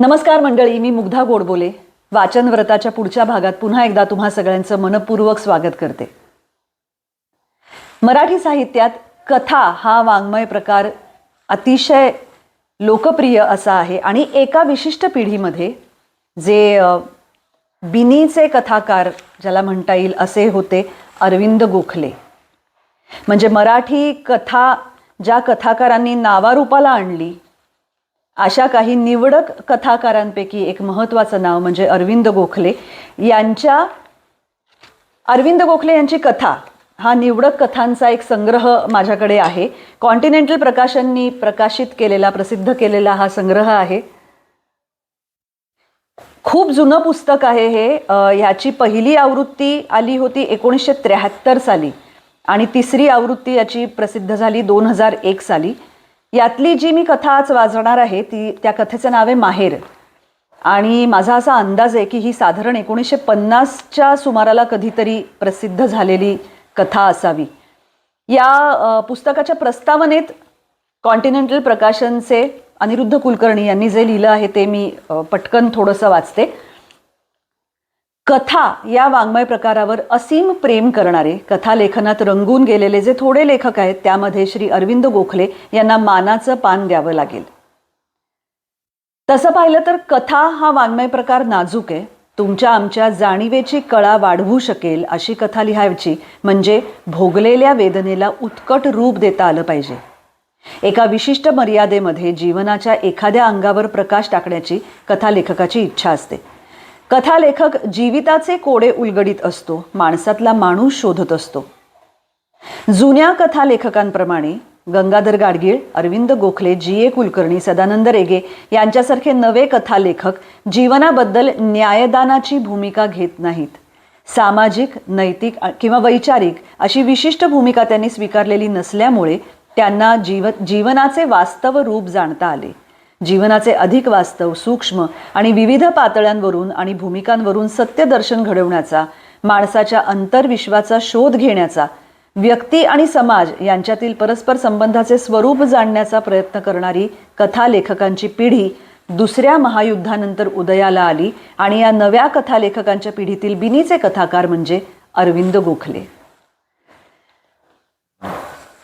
नमस्कार मंडळी मी मुग्धा गोडबोले. वाचन व्रताच्या पुढच्या भागात पुन्हा एकदा तुम्हा सगळ्यांचं मनपूर्वक स्वागत करते. मराठी साहित्यात कथा हा वाङ्मय प्रकार अतिशय लोकप्रिय असा आहे आणि एका विशिष्ट पिढीमध्ये जे बिनीचे कथाकार ज्याला म्हणता येईल असे होते अरविंद गोखले. म्हणजे मराठी कथा ज्या कथाकारांनी नावारूपाला आणली अशा काही निवडक कथाकारांपैकी एक महत्त्वाचं नाव म्हणजे अरविंद गोखले यांच्या अरविंद गोखले यांची कथा हा निवडक कथांचा एक संग्रह माझ्याकडे आहे. कॉन्टिनेंटल प्रकाशननी प्रकाशित केलेला प्रसिद्ध केलेला हा संग्रह आहे. खूप जुनं पुस्तक आहे हे. ह्याची पहिली आवृत्ती आली होती एकोणीसशे त्र्याहत्तर साली आणि तिसरी आवृत्ती याची प्रसिद्ध झाली दोन हजार एक साली. यातली जी मी कथा आज वाजणार आहे ती त्या कथेचं नाव आहे माहेर. आणि माझा असा अंदाज आहे की ही साधारण एकोणीसशे पन्नासच्या सुमाराला कधीतरी प्रसिद्ध झालेली कथा असावी. या पुस्तकाच्या प्रस्तावनेत कॉन्टिनेंटल प्रकाशनचे अनिरुद्ध कुलकर्णी यांनी जे लिहिलं आहे ते मी पटकन थोडंसं वाचते. कथा या वाङ्मय प्रकारावर असीम प्रेम करणारे कथा लेखनात रंगून गेलेले जे थोडे लेखक आहेत त्यामध्ये श्री अरविंद गोखले यांना मानाचं पान द्यावं लागेल. तसं पाहिलं तर कथा हा वाङ्मय प्रकार नाजूक आहे. तुमच्या आमच्या जाणीवेची कळा वाढवू शकेल अशी कथा लिहायची म्हणजे भोगलेल्या वेदनेला उत्कट रूप देता आलं पाहिजे. एका विशिष्ट मर्यादेमध्ये जीवनाच्या एखाद्या अंगावर प्रकाश टाकण्याची कथा लेखकाची इच्छा असते. कथालेखक जीविताचे कोडे उलगडीत असतो माणसातला माणूस शोधत असतो. जुन्या कथालेखकांप्रमाणे गंगाधर गाडगीळ अरविंद गोखले जी ए कुलकर्णी सदानंद रेगे यांच्यासारखे नवे कथालेखक जीवनाबद्दल न्यायदानाची भूमिका घेत नाहीत. सामाजिक नैतिक किंवा वैचारिक अशी विशिष्ट भूमिका त्यांनी स्वीकारलेली नसल्यामुळे त्यांना जीव जीवनाचे वास्तव रूप जाणता आले. जीवनाचे अधिक वास्तव सूक्ष्म आणि विविध पातळ्यांवरून आणि भूमिकांवरून सत्यदर्शन घडवण्याचा माणसाच्या अंतर्विश्वाचा शोध घेण्याचा व्यक्ती आणि समाज यांच्यातील परस्पर संबंधाचे स्वरूप जाणण्याचा प्रयत्न करणारी कथा लेखकांची पिढी दुसऱ्या महायुद्धानंतर उदयाला आली आणि या नव्या कथा लेखकांच्या पिढीतील बिनीचे कथाकार म्हणजे अरविंद गोखले.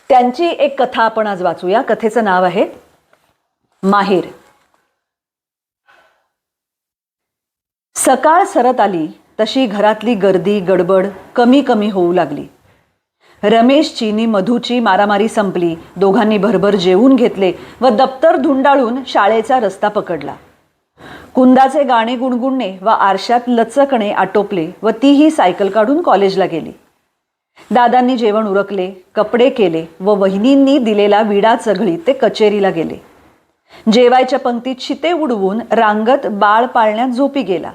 त्यांची एक कथा आपण आज वाचूया. कथेचं नाव आहे माहेर. सकाळ सरत आली तशी घरातली गर्दी गडबड कमी कमी होऊ लागली. रमेशची नि मधूची मारामारी संपली दोघांनी भरभर जेवून घेतले व दप्तर धुंडाळून शाळेचा रस्ता पकडला. कुंदाचे गाणे गुणगुणणे व आरशात लचकणे आटोपले व तीही सायकल काढून कॉलेजला गेली. दादांनी जेवण उरकले कपडे केले व वहिनींनी दिलेला विडा चघळी ते कचेरीला गेले. जेवायच्या पंक्तीत शिते उडवून रांगत बाळ पाळण्यात झोपी गेला.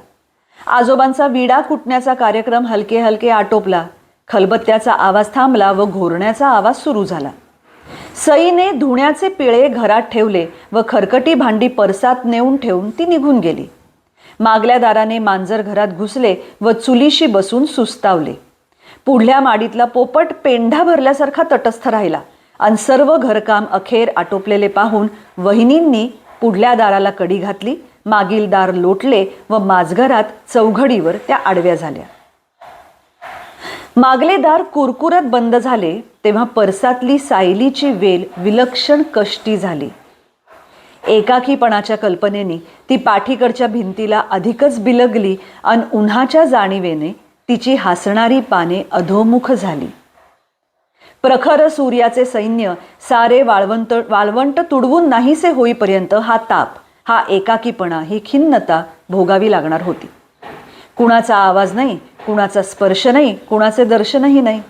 आजोबांचा विडा कुटण्याचा कार्यक्रम हलके हलके आटोपला. खलबत्त्याचा आवाज थांबला व घोरण्याचा आवाज सुरू झाला. सईने धुण्याचे पिळे घरात ठेवले व खरकटी भांडी परसात नेऊन ठेवून ती निघून गेली. मागल्या दाराने मांजर घरात घुसले व चुलीशी बसून सुस्तावले. पुढल्या माडीतला पोपट पेंढा भरल्यासारखा तटस्थ राहिला. आणि सर्व घरकाम अखेर आटोपलेले पाहून वहिनींनी पुढल्या दाराला कडी घातली मागील दार लोटले व माझघरात चौघडीवर त्या आडव्या झाल्या. मागले दार कुरकुरत बंद झाले तेव्हा परसातली सायलीची वेल विलक्षण कष्टी झाली. एकाकीपणाच्या कल्पनेने ती पाठीकडच्या भिंतीला अधिकच बिलगली आणि उन्हाच्या जाणीवेने तिची हसणारी पाने अधोमुख झाली. प्रखर सूर्याचे सैन्य सारे वाळवंट वाळवंट तुडवून नाहीसे होईपर्यंत हा ताप हा एकाकीपणा ही खिन्नता भोगावी लागणार होती. कुणाचा आवाज नाही कुणाचा स्पर्श नाही कुणाचे दर्शनही नाही.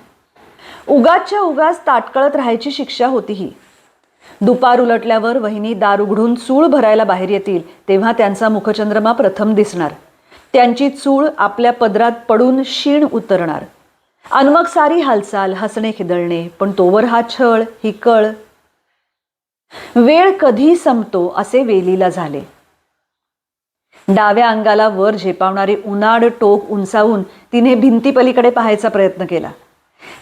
उगाचच्या उगाच ताटकळत राहायची शिक्षा होती ही. दुपार उलटल्यावर वहिनी दार उघडून चूळ भरायला बाहेर येतील तेव्हा त्यांचा मुखचंद्रमा प्रथम दिसणार. त्यांची चूळ आपल्या पदरात पडून शीण उतरणार. अनमग सारी हालचाल हसणे खिदळणे पण तोवर हा छळ ही कळ. वेळ कधी संपतो असे वेलीला झाले. डाव्या अंगाला वर झेपावणारी उन्हाड टोक उंचावून तिने भिंतीपलीकडे पाहायचा प्रयत्न केला.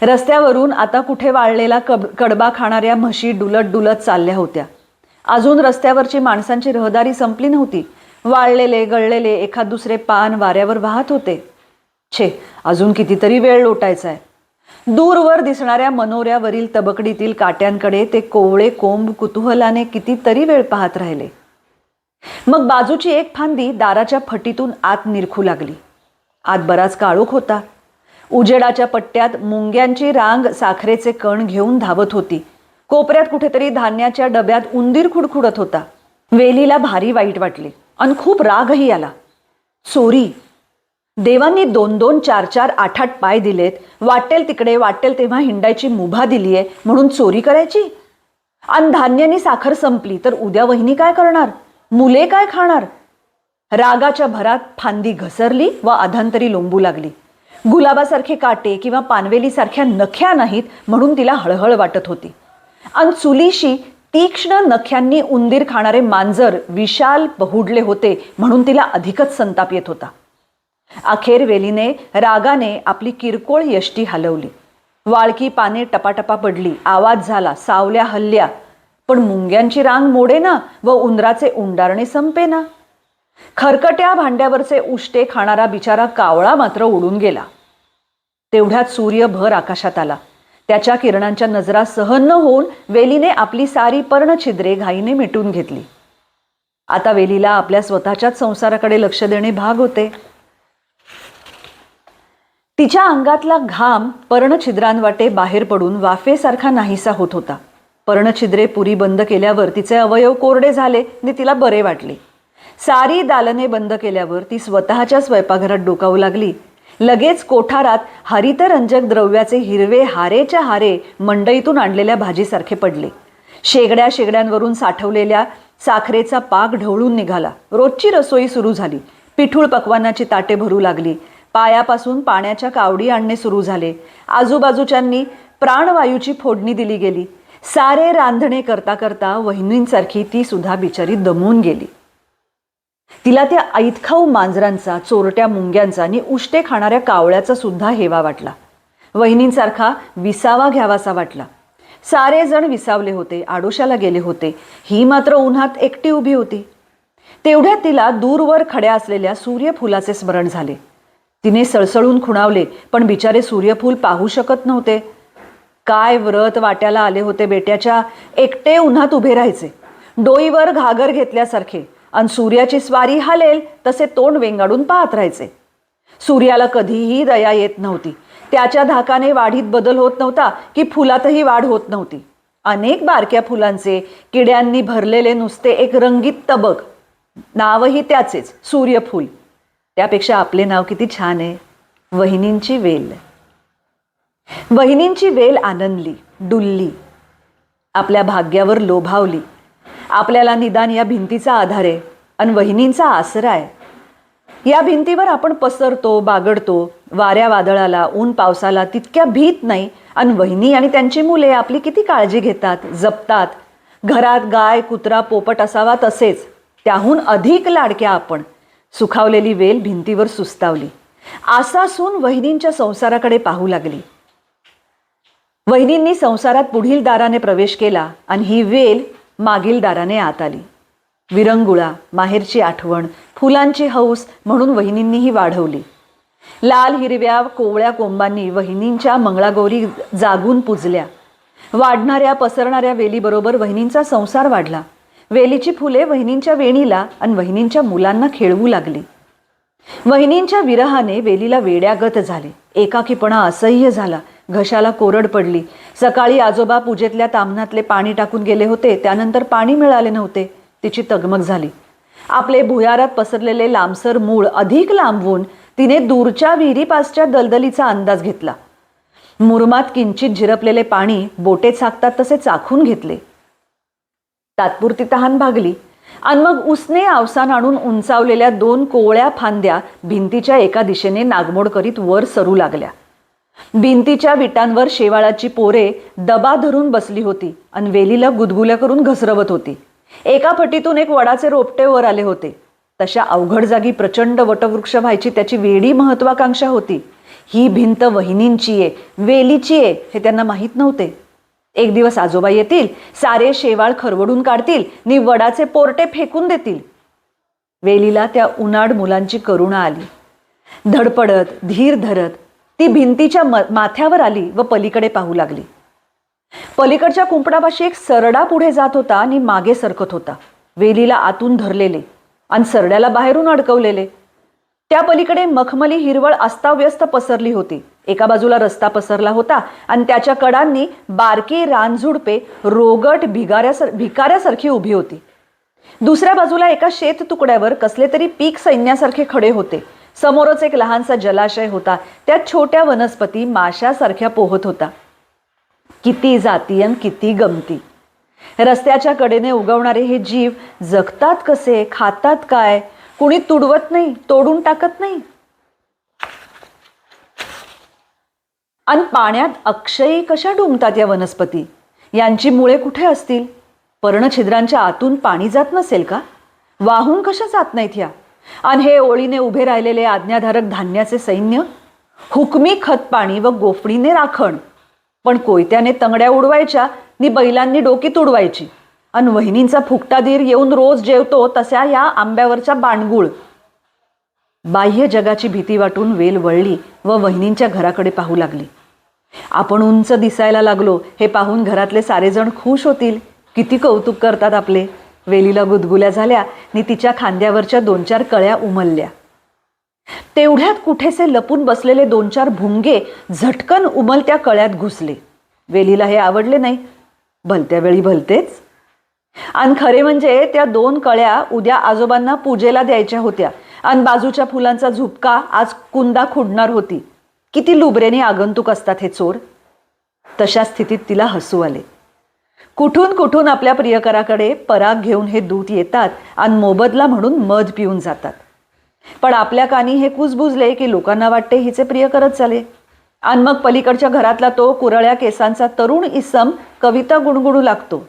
रस्त्यावरून आता कुठे वाळलेला कब कडबा खाणाऱ्या म्हशी डुलत डुलत चालल्या होत्या. अजून रस्त्यावरची माणसांची रहदारी संपली नव्हती. वाळलेले गळलेले एखाद दुसरे पान वाऱ्यावर वाहत होते. छे अजून कितीतरी वेळ लोटायचा आहे. दूरवर दिसणाऱ्या मनोऱ्यावरील तबकडीतील काट्यांकडे ते कोवळे कोंब कुतूहलाने कितीतरी वेळ पाहत राहिले. मग बाजूची एक फांदी दाराच्या फटीतून आत निरखू लागली. आत बराच काळोख होता. उजेडाच्या पट्ट्यात मुंग्यांची रांग साखरेचे कण घेऊन धावत होती. कोपऱ्यात कुठेतरी धान्याच्या डब्यात उंदीर खुडखुडत होता. वेलीला भारी वाईट वाटले. आणि खूप रागही आला. चोरी देवांनी दोन दोन चार चार आठ आठ पाय दिलेत. वाटेल तिकडे वाटेल तेव्हा हिंडायची मुभा दिलीये म्हणून चोरी करायची? आणि धान्यानी साखर संपली तर उद्या वहिनी काय करणार? मुले काय खाणार? रागाच्या भरात फांदी घसरली व अधांतरी लोंबू लागली. गुलाबासारखे काटे किंवा पानवेलीसारख्या नख्या नाहीत म्हणून तिला हळहळ वाटत होती. आणि चुलीशी तीक्ष्ण नख्यांनी उंदीर खाणारे मांजर विशाल बहुडले होते म्हणून तिला अधिकच संताप येत होता. अखेर वेलीने रागाने आपली किरकोळ यष्टी हलवली. वाळकी पाने टपाटपा पडली आवाज झाला सावल्या हल्ल्या. पण मुंग्यांची रांग मोडेना व उंदराचे उंडारणे संपेना खरकट्या भांड्यावरचे उष्टे खाणारा बिचारा कावळा मात्र उडून गेला. तेवढ्यात सूर्य भर आकाशात आला. त्याच्या किरणांच्या नजरा सहन न होऊन वेलीने आपली सारी पर्णछिद्रे घाईने मिटून घेतली. आता वेलीला आपल्या स्वतःच्याच संसाराकडे लक्ष देणे भाग होते. तिच्या अंगातला घाम पर्णछिद्रांवाटे बाहेर पडून वाफेसारखा नाहीसा होत होता. पर्णछिद्रे पुरी बंद केल्यावर तिचे अवयव कोरडे झाले आणि तिला बरे वाटले. सारी दालने बंद केल्यावर ती स्वतःच्या स्वयंपाकघरात डोकावू लागली. लगेच कोठारात हरितरंजक द्रव्याचे हिरवे हारेच्या हारे मंडईतून आणलेल्या भाजीसारखे पडले. शेगड्या शेगड्यांवरून साठवलेल्या साखरेचा पाक ढवळून निघाला. रोजची रसोई सुरू झाली. पिठूळ पकवानाची ताटे भरू लागली. पायापासून पाण्याच्या कावडी आणणे सुरू झाले. आजूबाजूच्यांनी प्राणवायूची फोडणी दिली गेली. सारे रांधणे करता करता वहिनींसारखी ती सुद्धा बिचारी दमून गेली. तिला त्या ऐतखाऊ मांजरांचा चोरट्या मुंग्यांचा आणि उष्टे खाणाऱ्या कावळ्याचा सुद्धा हेवा वाटला. वहिनींसारखा विसावा घ्यावासा वाटला. सारे जण विसावले होते आडोशाला गेले होते. ही मात्र उन्हात एकटी उभी होती. तेवढ्यात तिला दूरवर खड्या असलेल्या सूर्यफुलाचे स्मरण झाले. तिने सळसळून खुणावले पण बिचारे सूर्यफूल पाहू शकत नव्हते. काय व्रत वाट्याला आले होते बेट्याच्या? एकटे उन्हात उभे राहायचे. डोईवर घागर घेतल्यासारखे. आणि सूर्याची स्वारी हालेल तसे तोंड वेंगाडून पाहत राहायचे. सूर्याला कधीही दया येत नव्हती. त्याच्या धाकाने वाढीत बदल होत नव्हता की फुलातही वाढ होत नव्हती. अनेक बारक्या फुलांचे किड्यांनी भरलेले नुसते एक रंगीत तबक. नावही त्याचेच सूर्यफूल. त्यापेक्षा आपले नाव किती छान आहे. वहिनींची वेल. वहिनींची वेल आनंदली डुलली. आपल्या भाग्यावर लोभावली. आपल्याला निदान या भिंतीचा आधार आहे आणि वहिनींचा आसरा आहे. या भिंतीवर आपण पसरतो बागडतो वाऱ्या वादळाला ऊन पावसाला तितक्या भीत नाही आणि वहिनी आणि त्यांची मुले आपली किती काळजी घेतात जपतात. घरात गाय कुत्रा पोपट असावा तसेच. त्याहून अधिक लाडक्या आपण. सुखावलेली वेल भिंतीवर सुस्तावली. आसासून वहिनींच्या संसाराकडे पाहू लागली. वहिनींनी संसारात पुढील दाराने प्रवेश केला आणि ही वेल मागील दाराने आत आली. विरंगुळा माहेरची आठवण फुलांची हौस म्हणून वहिनींनीही वाढवली. लाल हिरव्या कोवळ्या कोंबांनी वहिनींच्या मंगळागौरी जागून पुजल्या. वाढणाऱ्या पसरणाऱ्या वेलीबरोबर वहिनींचा संसार वाढला. वेलीची फुले वहिनींच्या वेणीला आणि वहिनींच्या मुलांना खेळवू लागली. वहिनींच्या विरहाने वेलीला वेड्यागत झाले. एकाकीपणा असह्य झाला. घशाला कोरड पडली. सकाळी आजोबा पूजेतल्या तामणातले पाणी टाकून गेले होते. त्यानंतर पाणी मिळाले नव्हते. तिची तगमग झाली. आपले भुयारात पसरलेले लांबसर मूळ अधिक लांबवून तिने दूरच्या विहिरीपासच्या दलदलीचा अंदाज घेतला. मुरमात किंचित झिरपलेले पाणी बोटे चाकतात तसे चाखून घेतले. तात्पुरती तहान भागली. आणि मग उसने आवसान आणून उंचावलेल्या दोन कोवळ्या फांद्या भिंतीच्या एका दिशेने नागमोड करीत वर सरू लागल्या. भिंतीच्या विटांवर शेवाळाची पोरे दबा धरून बसली होती आणि वेलीला गुदगुल्या करून घसरवत होती. एका फटीतून एक वडाचे रोपटे वर आले होते. तशा अवघड जागी प्रचंड वटवृक्ष व्हायची त्याची वेडी महत्वाकांक्षा होती. ही भिंत वहिनींची आहे वेलीची आहे हे त्यांना माहीत नव्हते. एक दिवस आजोबा येतील सारे शेवाळ खरवडून काढतील नि वडाचे पोरटे फेकून देतील. वेलीला त्या उन्हाड मुलांची करुणा आली. धडपडत धीर धरत ती भिंतीच्या माथ्यावर आली व पलीकडे पाहू लागली. पलीकडच्या कुंपणापाशी एक सरडा पुढे जात होता आणि मागे सरकत होता. वेलीला आतून धरलेले आणि सरड्याला बाहेरून अडकवलेले. त्या पलीकडे मखमली हिरवळ अस्ताव्यस्त पसरली होती. एका बाजूला रस्ता पसरला होता आणि त्याच्या कडांनी बारकी रानझुडपे रोगट भिगाऱ्यासार भिकाऱ्यासारखी उभी होती. दुसऱ्या बाजूला एका शेत तुकड्यावर कसले तरी पीक सैन्यासारखे खडे होते. समोरच एक लहानसा जलाशय होता. त्यात छोट्या वनस्पती माशासारख्या पोहत होता. किती जाती आणि किती गमती. रस्त्याच्या कडेने उगवणारे हे जीव जगतात कसे खातात काय? कुणी तुडवत नाही तोडून टाकत नाही? आणि पाण्यात अक्षयी कशा डुंबतात या वनस्पती? यांची मुळे कुठे असतील? पर्णछिद्रांच्या आतून पाणी जात नसेल का? वाहून कशा जात नाहीत ह्या आणि हे ओळीने उभे राहिलेले आज्ञाधारक धान्याचे सैन्य? हुकमी खत पाणी व गोफणीने राखण. पण कोयत्याने तंगड्या उडवायच्या नि बैलांनी डोकी तुडवायची आणि वहिनींचा फुकटा धीर येऊन रोज जेवतो तशा या आंब्यावरच्या बाणगुळ. बाह्य जगाची भीती वाटून वेल वळली व वहिनींच्या घराकडे पाहू लागली. आपण उंच दिसायला लागलो हे पाहून घरातले सारेजण खुश होतील. किती कौतुक करतात आपले. वेलीला गुदगुल्या झाल्या नि तिच्या खांद्यावरच्या दोन चार कळ्या उमलल्या. तेवढ्यात कुठेसे लपून बसलेले दोन चार भुंगे झटकन उमलत्या कळ्यात घुसले. वेलीला हे आवडले नाही. भलत्या वेळी भलतेच. आणि खरे म्हणजे त्या दोन कळ्या उद्या आजोबांना पूजेला द्यायच्या होत्या. आणि बाजूच्या फुलांचा झुपका आज कुंदा खुडणार होती. किती लुबरेने आगंतुक असतात हे चोर. तशा स्थितीत तिला हसू आले. कुठून कुठून आपल्या प्रियकराकडे पराग घेऊन हे दूत येतात आणि मोबदला म्हणून मध पिऊन जातात. पण आपल्या कानी हे कुजबुजले की लोकांना वाटते हिचे प्रिय करत चाले. आणि मग पलीकडच्या घरातला तो कुरळ्या केसांचा तरुण इसम कविता गुणगुणू लागतो.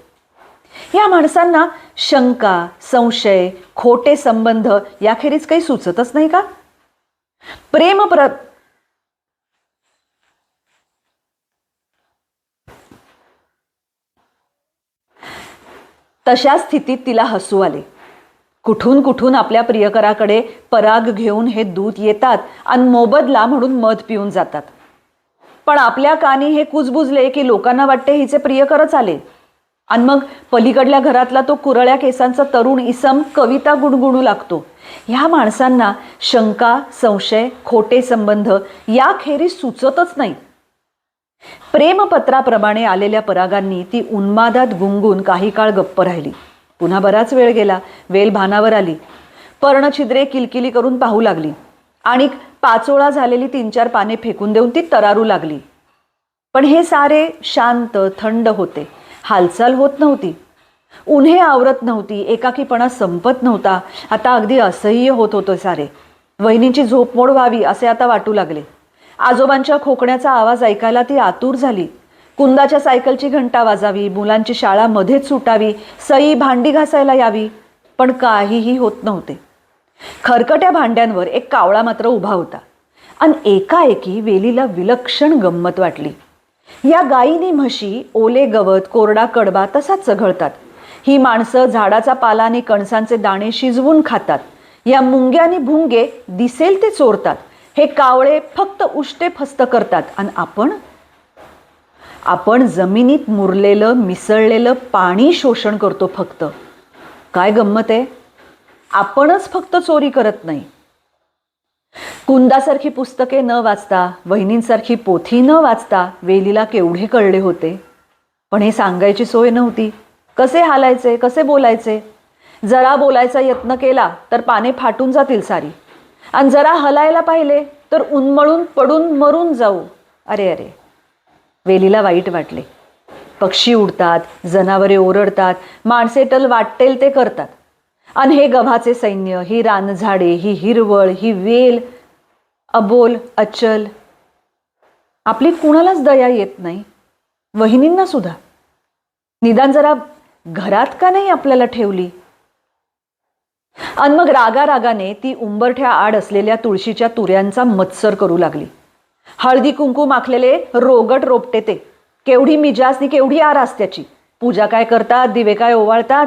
या माणसांना शंका संशय खोटे संबंध याखेरीज काही सुचतच नाही का? प्रेम प्र तशा स्थितीत तिला हसू आले. कुठून कुठून आपल्या प्रियकराकडे पराग घेऊन हे दूत येतात आणि मोबदला म्हणून मध पिऊन जातात. पण आपल्या कानी हे कुजबुजले की लोकांना वाटते हिचे प्रियकरच आले. आणि मग पलीकडल्या घरातला तो कुरळ्या केसांचा तरुण इसम कविता गुणगुणू लागतो. ह्या माणसांना शंका संशय खोटे संबंध याखेरीज सुचतच नाही प्रेमपत्राप्रमाणे आलेल्या परागांनी ती उन्मादात गुंगून काही काळ गप्प राहिली. पुन्हा बराच वेळ गेला वेल भानावर आली. पर्णछिद्रे किलकिली करून पाहू लागली. आणि पाचोळा झालेली तीन चार पाने फेकून देऊन ती तरारू लागली. पण हे सारे शांत थंड होते. हालचाल होत नव्हती. उन्हे आवरत नव्हती एकाकीपणा संपत नव्हता. आता अगदी असह्य होत होतं सारे. वहिनींची झोपमोड व्हावी असे आता वाटू लागले. आजोबांच्या खोकण्याचा आवाज ऐकायला ती आतूर झाली. कुंदाच्या सायकलची घंटा वाजावी मुलांची शाळा मध्येच सुटावी सई भांडी घासायला यावी पण काहीही होत नव्हते. खरकट्या भांड्यांवर एक कावळा मात्र उभा होता. आणि एकाएकी वेलीला विलक्षण गंमत वाटली. या गायीनी म्हशी ओले गवत कोरडा कडबा तसाच चघळतात ही माणसं झाडाचा पाला आणि कणसांचे दाणे शिजवून खातात. या मुंग्या आणि भुंगे दिसेल ते चोरतात. हे कावळे फक्त उष्टे फस्त करतात. आणि आपण? आपण जमिनीत मुरलेलं मिसळलेलं पाणी शोषण करतो फक्त. काय गंमत आहे? आपणच फक्त चोरी करत नाही. कुंदासारखी पुस्तके न वाचता वहिनींसारखी पोथी न वाचता वेलीला केवढे कळले होते. पण हे सांगायची सोय नव्हती. कसे हालायचे कसे बोलायचे? जरा बोलायचा यत्न केला तर पाने फाटून जातील सारी. आणि जरा हलायला पाहिले तर उन्मळून पडून मरून जाऊ. अरे अरे. वेलीला वाईट वाटले. पक्षी उडतात जनावरे ओरडतात माणसे टल वाटेल ते करतात. आणि हे गव्हाचे सैन्य ही रानझाडे ही हिरवळ ही वेल अबोल अचल. आपली कुणालाच दया येत नाही? वहिनींना सुद्धा? निदान जरा घरात का नाही आपल्याला ठेवली? आणि मग रागा रागाने ती उंबरठ्या आड असलेल्या तुळशीच्या तुऱ्यांचा मत्सर करू लागली. हळदी कुंकू माखलेले रोगट रोपटे ते. केवढी मिजास ती केवढी आरास त्याची. पूजा काय करतात दिवे काय ओवाळतात?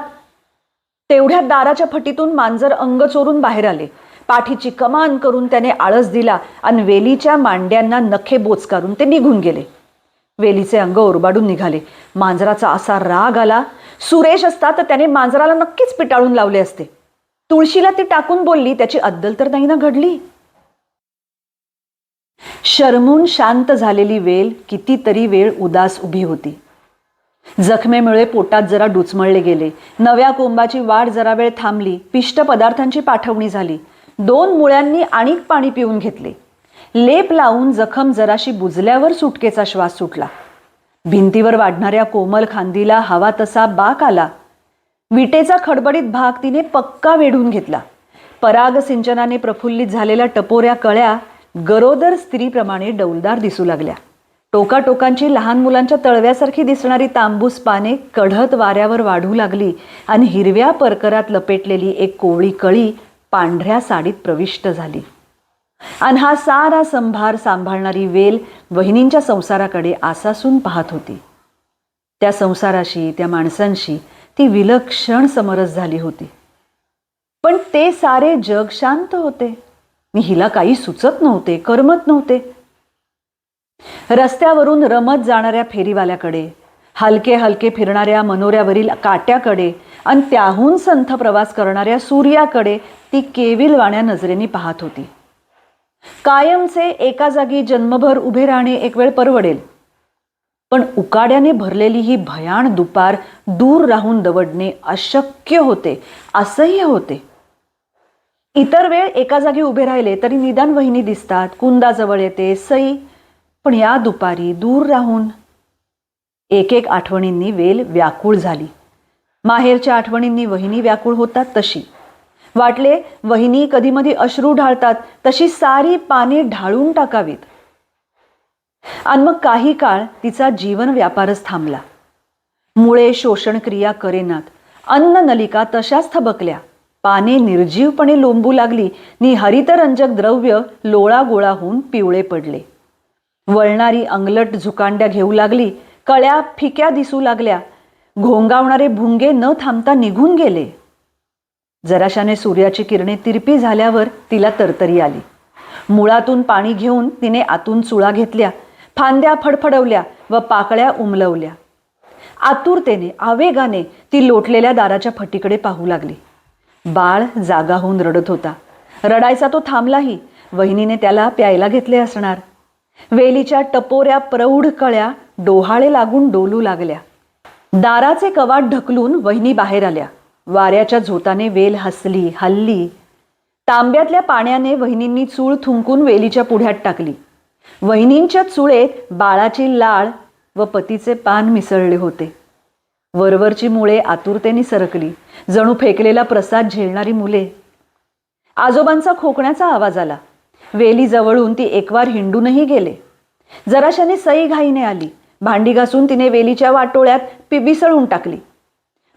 तेवढ्या दाराच्या फटीतून मांजर अंग चोरून बाहेर आले. पाठीची कमान करून त्याने आळस दिला आणि वेलीच्या मांड्यांना नखे बोचकारून ते निघून गेले. वेलीचे अंग ओरबाडून निघाले. मांजराचा असा राग आला सुरेश असता तर त्याने मांजराला नक्कीच पिटाळून लावले असते. तुळशीला ती टाकून बोलली त्याची अद्दल तर नाही ना घडली. शरमून शांत झालेली वेल कितीतरी वेळ उदास उभी होती. जखमेमुळे पोटात जरा डुचमळले गेले. नव्या कोंबाची वाढ जरा वेळ थांबली. पिष्ट पदार्थांची पाठवणी झाली. दोन मुळ्यांनी आणिक पाणी पिऊन घेतले. लेप लावून जखम जराशी बुजल्यावर सुटकेचा श्वास सुटला. भिंतीवर वाढणाऱ्या कोमल खांदीला हवा तसा बाक आला. विटेचा खडबडीत भाग तिने पक्का वेढून घेतला. पराग सिंचनाने प्रफुल्लित झालेल्या टपोऱ्या कळ्या गरोदर स्त्रीप्रमाणे डौलदार दिसू लागल्या. टोकाटोकांची लहान मुलांच्या तळव्यासारखी दिसणारी तांबूस पाने कढत वाऱ्यावर वाढू लागली आणि हिरव्या परकरात लपेटलेली एक कोवळी कळी पांढऱ्या साडीत प्रविष्ट झाली. आणि हा सारा संभार सांभाळणारी वेल वहिनींच्या संसाराकडे आसासून पाहत होती. त्या संसाराशी त्या माणसांशी ती विलक्षण समरस झाली होती. पण ते सारे जग शांत होते. मी हिला काही सुचत नव्हते करमत नव्हते. रस्त्यावरून रमत जाणाऱ्या फेरीवाल्याकडे हलके हलके फिरणाऱ्या मनोऱ्यावरील काट्याकडे आणि त्याहून संथ प्रवास करणाऱ्या सूर्याकडे ती केविलवाण्या नजरेने पाहत होती. कायमचे एका जागी जन्मभर उभे राहणे एक वेळ परवडेल. पण उकाड्याने भरलेली ही भयाण दुपार दूर राहून दवडणे अशक्य होते असह्य होते. इतर वेळ एका जागी उभे राहिले तरी निदान वहिनी दिसतात कुंदाजवळ येते सई पण या दुपारी दूर राहून एक एक आठवणींनी वेल व्याकुळ झाली. माहेरच्या आठवणींनी वहिनी व्याकुळ होतात तशी. वाटले वहिनी कधीमधी अश्रू ढाळतात तशी सारी पाने ढाळून टाकावीत. आणि मग काही काळ तिचा जीवन व्यापारच थांबला. मुळे शोषण क्रिया करेनात अन्न नलिका तशाच थबकल्या. पाने निर्जीवपणे लोंबू लागली नि हरितरंजक द्रव्य लोळा गोळा होऊन पिवळे पडले. वळणारी अंगलट झुकांड्या घेऊ लागली कळ्या फिक्या दिसू लागल्या घोंगावणारे भुंगे न थांबता निघून गेले. जराशाने सूर्याची किरणे तिरपी झाल्यावर तिला तरतरी आली. मुळातून पाणी घेऊन तिने आतून चुळा घेतल्या फांद्या फडफडवल्या व पाकळ्या उमलवल्या. आतुरतेने आवेगाने ती लोटलेल्या दाराच्या फटीकडे पाहू लागली. बाळ जागा होऊन रडत होता. रडायचा तो थांबलाही वहिनीने त्याला प्यायला घेतले असणार. वेलीच्या टपोऱ्या प्रौढ कळ्या डोहाळे लागून डोलू लागल्या. दाराचे कवाट ढकलून वहिनी बाहेर आल्या. वाऱ्याच्या झोताने वेल हसली हल्ली. तांब्यातल्या पाण्याने वहिनींनी चूळ थुंकून वेलीच्या पुढ्यात टाकली. वहिनींच्या चुळेत बाळाची लाळ व पतीचे पान मिसळले होते. वरवरची मुळे आतुरतेने सरकली. जणू फेकलेला प्रसाद झेलणारी मुले. आजोबांचा खोकण्याचा आवाज आला. वेली जवळून ती एकवार हिंडूनही गेले. जराशाने सई घाईने आली. भांडी घासून तिने वेलीच्या वाटोळ्यात पिबिसळून टाकली.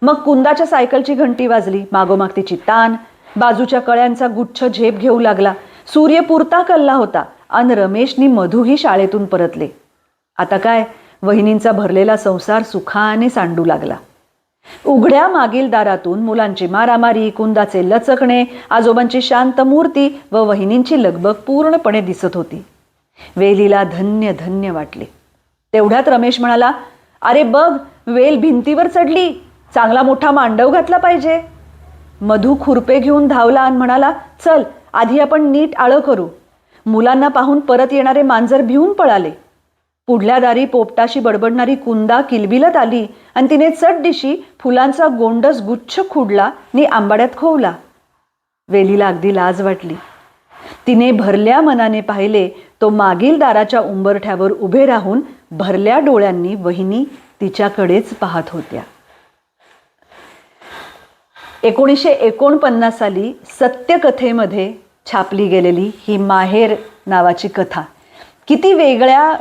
मग कुंदाच्या सायकलची घंटी वाजली. मागोमाग तिची तान बाजूच्या कळ्यांचा गुच्छ झेप घेऊ लागला. सूर्य पुरता कल्ला होता. अन रमेशनी मधूही शाळेतून परतले. आता काय? वहिनींचा भरलेला संसार सुखाने सांडू लागला. उघड्या मागील दारातून मुलांची मारामारी कुंदाचे लचकणे आजोबांची शांत मूर्ती व वहिनींची लगबग पूर्णपणे दिसत होती. वेलीला धन्य धन्य वाटले. तेवढ्यात रमेश म्हणाला अरे बघ वेल भिंतीवर चढली चांगला मोठा मांडव घातला पाहिजे. मधू खुरपे घेऊन धावला आणि म्हणाला चल आधी आपण नीट आळं करू. मुलांना पाहून परत येणारे मांजर भिवून पळाले. पुढल्या दारी पोपटाशी बडबडणारी कुंदा किलबिलत आली आणि तिने चटदिशी फुलांचा गोंडस गुच्छ खुडला नि आंबाड्यात खोवला. वेलीला अगदी लाज वाटली. तिने भरल्या मनाने पाहिले तो मागील दाराच्या उंबरठ्यावर उभे राहून भरल्या डोळ्यांनी वहिनी तिच्याकडेच पाहत होत्या. एकोणीसशे एकोणपन्नास साली सत्यकथेमध्ये छापली गेलेली ही माहेर नावाची कथा किती वेगळ्या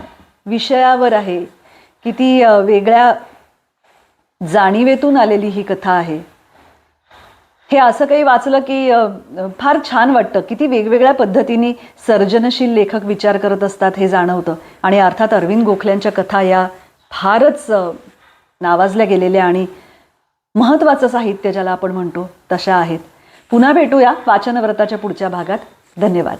विषयावर आहे किती वेगळ्या जाणीवेतून आलेली ही कथा आहे. हे असं काही वाचलं की फार छान वाटतं. किती वेगवेगळ्या पद्धतीने सर्जनशील लेखक विचार करत असतात हे जाणवतं. आणि अर्थात अरविंद गोखल्यांच्या कथा या फारच नावाजल्या गेलेल्या आणि महत्त्वाचं साहित्य ज्याला आपण म्हणतो तशा आहेत. पुन्हा भेटूया वाचनव्रताच्या पुढच्या भागात. धन्यवाद.